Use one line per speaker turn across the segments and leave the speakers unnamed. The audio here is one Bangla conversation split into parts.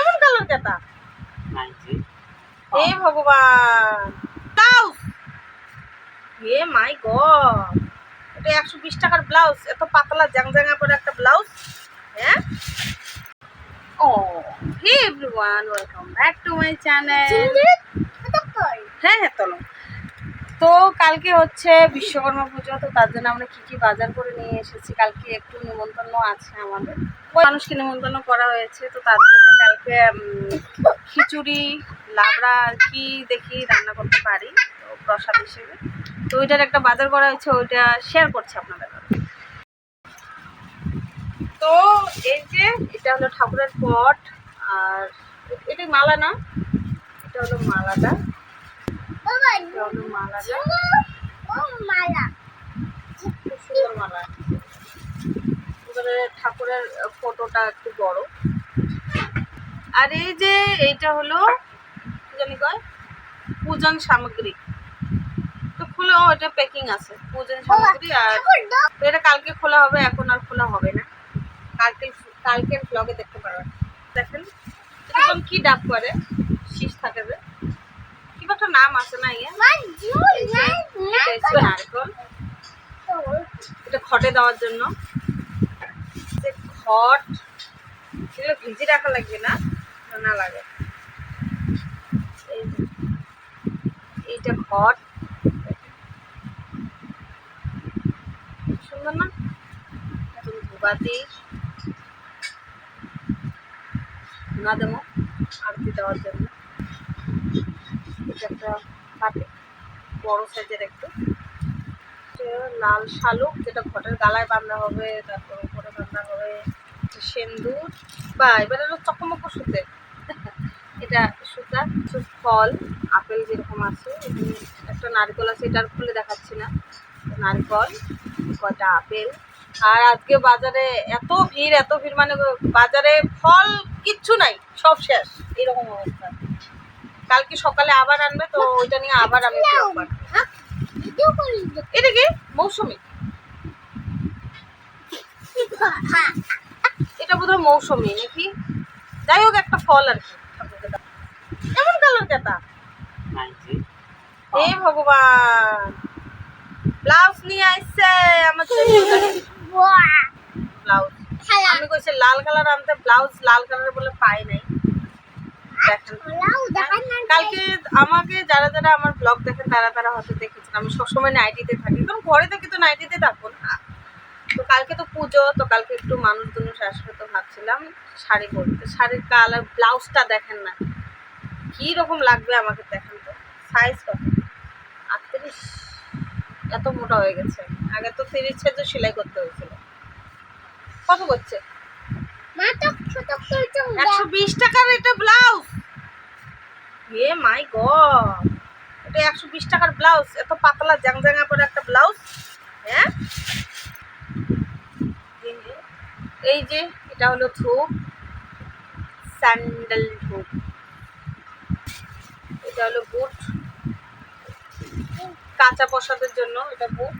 এমন কালার কেতা হে ভগবান। ব্লাউজ। Hey my god. এটা একশো বিশ টাকার ব্লাউজ। এত পাতলা জ্যাংজ্যাঙা পরে একটা ব্লাউজ। হ্যাঁ? ও hey everyone welcome back to my channel হ্যাঁ হ্যাঁ চলো তো কালকে হচ্ছে বিশ্বকর্মা পুজো, তো তার জন্য আমরা কি কি বাজার করে নিয়ে এসেছি? কালকে একটু নিমন্ত্রণ আছে আমাদের। মানুষকে নিমন্ত্রণ করা হয়েছে, তো তার জন্য কালকে খিচুড়ি, লাবড়া আর কি দেখি রান্না করতে পারি, তো প্রসাদ হিসেবে। তো ওইটার একটা বাজার করা হয়েছে, ওইটা শেয়ার করছি আপনাদের। তো এই যে, এটা হলো ঠাকুরের পট, আর এটা মালা না? এটা হলো মালাটা। ঠাকুরের ফটোটা একটু বড়। আর এই যে এইটা হলো জানি কয়? পূজন সামগ্রী। তো খুলে, ও, এটা প্যাকিং আছে। পূজন সামগ্রী আর এটা কালকে খোলা হবে, এখন আর খোলা হবে না। কালকে, কালকের ব্লগে দেখতে পারবেন দেখেন কি ডাব করে? শীষ থাকে যে। নাম আছে না ইয়ে? নারকল এটা খটে দেওয়ার জন্য। যে খট সেগুলো ভিজে রাখা লাগবে না? না লাগে। এইটা খট। সুন্দর না? এখন ধুবাতি। না দেবো আরতি দেওয়ার জন্য। এটা একটা পাতি বড় সাইজের একটু। লাল শালুক, যেটা ঘটের গালায় বাঁধা হবে, তারপর উপরে বাঁধা হবে সেন্দুর। বা এবারে হলো চকমক সুতে। এটা সুতা কিছু ফল, আপেল যেরকম আছে একটা নারকেল আছে, এটা আর খুলে দেখাচ্ছি না। নারকেল, কয়টা আপেল। আর আজকে বাজারে এত ভিড় এত ভিড় মানে বাজারে ফল কিচ্ছু নাই, সব শেষ। এরকম অবস্থা। কালকে সকালে আবার আনবে তো ওইটা নিয়ে আবার আমি বানাবো। এটা কি? মৌসুমি? এটা বোধহয় মৌসুমি নাকি? যাই হোক একটা ফল আর কি। এমন কালার কেতা? হে ভগবান। ব্লাউজ নিয়ে আসছে আমার ব্লাউজ। আমি কইছে লাল কালার আনতে ব্লাউজ লাল কালার বলে পাই নাই। দেখেন। কালকে আমাকে যারা যারা আমার ব্লগ দেখেন তারা তারা হয়তো দেখেছেন। আমি সবসময় নাইটিতে থাকি। কারণ ঘরে থাকি তো নাইটিতে থাকব না। তো কালকে তো পুজো তো কালকে একটু মানুষ দুনুষ আসবে তো ভাবছিলাম শাড়ি পরতে। শাড়ির কালার ব্লাউজটা দেখেন না। কী রকম লাগবে আমাকে দেখেন তো। সাইজ কত? আটত্রিশ। এত মোটা হয়ে গেছে। আগে তো তিরিশ সাইজও সেলাই করতে হয়েছিল। কত করছে? একশো বিশ টাকার এটা ব্লাউজ এ মাই গড, এটা একশো বিশ টাকার ব্লাউজ, এত পাতলা জ্যাংজ্যাঙা পরে একটা ব্লাউজ হ্যাঁ? এই যে, এটা হলো ধূপ, স্যান্ডেল ধূপ, এটা হলো বুট, কাঁচা প্রসাদের জন্য এটা বুট,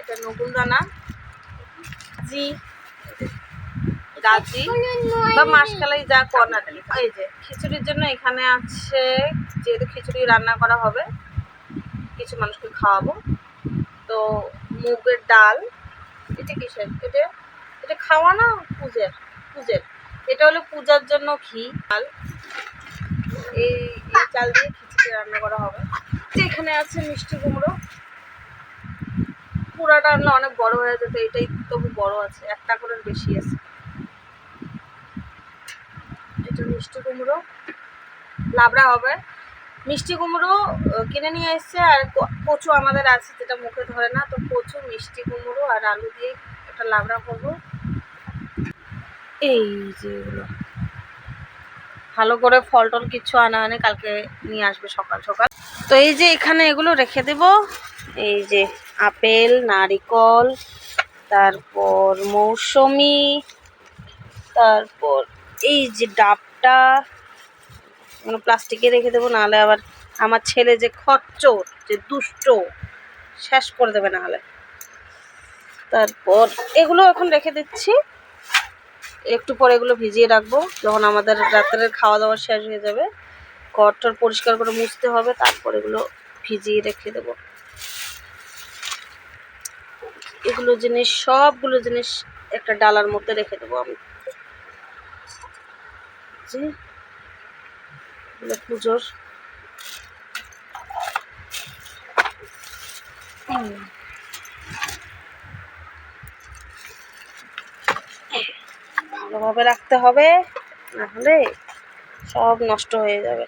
এটা নকুল দানা জি গাজি বা মাসকালাই যা কর্নার এই যে, খিচুড়ির জন্য এখানে আছে, যেহেতু খিচুড়ি রান্না করা হবে, কিছু মানুষকে খাওয়াবো। তো মুগের ডাল, এটা কিসের? এটা এটা খাওয়া না পুজের? পুজের। এটা হলো পূজার জন্য ঘি, ডাল। এই চাল দিয়ে খিচুড়ি রান্না করা হবে। এখানে আছে মিষ্টি কুমড়ো। পুরাটা অনেক বড় হয়ে যেত এটাই তবু বড় আছে, একটা করে বেশি আছে। এটা মিষ্টি কুমড়ো। লাবড়া হবে। মিষ্টি কুমড়ো কিনে নিয়ে এসছে আর কচু আমাদের আছে যেটা মুখে ধরে না, তো কচু, মিষ্টি কুমড়ো আর আলু দিয়ে একটা লাবড়া করব। এই যে এগুলো। ভালো করে ফল টল কিচ্ছু আনা আনে কালকে নিয়ে আসবে সকাল সকাল। তো এই যে এখানে এগুলো রেখে দেব। এই যে আপেল, নারিকল, তারপর মৌসুমি, তারপর এই যে ডাবটা এগুলো প্লাস্টিকে রেখে দেবো, নাহলে আবার আমার ছেলে যে খচ্চর, যে দুষ্ট, শেষ করে দেবে নাহলে। তারপর এগুলো এখন রেখে দিচ্ছি। একটু পরে এগুলো ভিজিয়ে রাখব, যখন আমাদের রাত্রের খাওয়া দাওয়া শেষ হয়ে যাবে। ঘরটার পরিষ্কার করে মুছতে হবে, তারপর এগুলো ভিজিয়ে রেখে দেবো। এগুলো জিনিস, সবগুলো জিনিস একটা ডালার মধ্যে রেখে দেবো আমি। পুজোর। ভালোভাবে রাখতে হবে, না হলে সব নষ্ট হয়ে যাবে।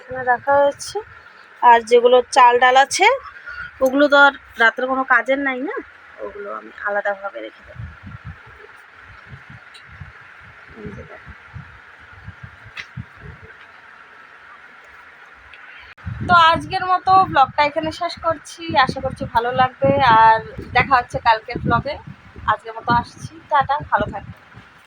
এখানে রাখা হয়েছে। আর যেগুলো চাল ডাল আছে, ওগুলো তো আর রাতের কোনো কাজের নাই না? ওগুলো আমি আলাদাভাবে রেখে দেবো। তো আজকের মতো ব্লগটা এখানে শেষ করছি। আশা করছি ভালো লাগবে। আর দেখা হচ্ছে কালকের ব্লগে আজকের মতো আসছি। টাটা, ভালো থাকবে